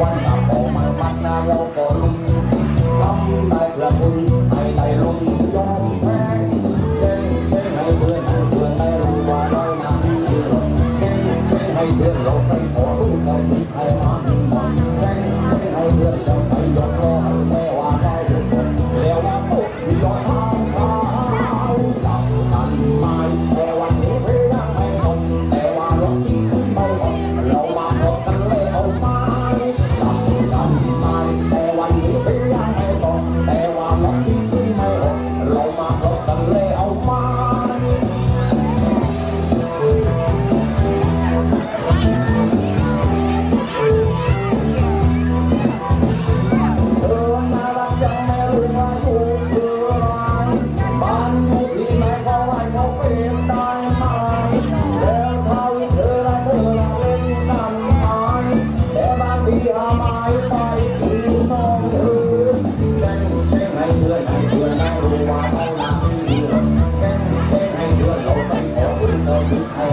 วันตาพอมันมันนาเราก็ลุงทำได้ประมุนให้ได้ลงยอมแพ้เช่นเช่นให้เพื่อนเพื่อนได้รู้ว่าเราหนั้นดีเช่นเช่นให้เพื่อนเราใส่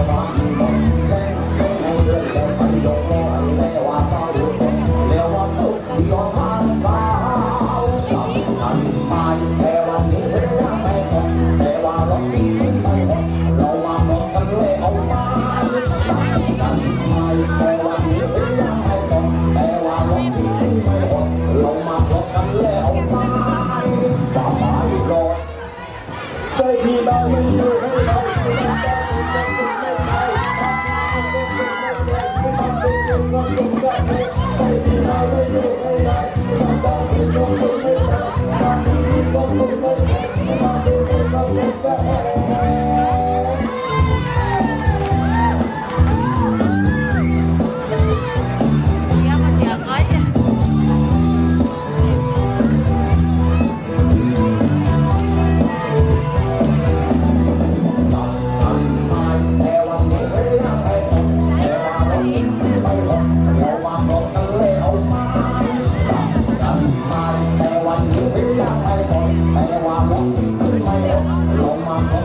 Bye. ใจพี่บ้างให้เราไจที่ได้ไห้ไม่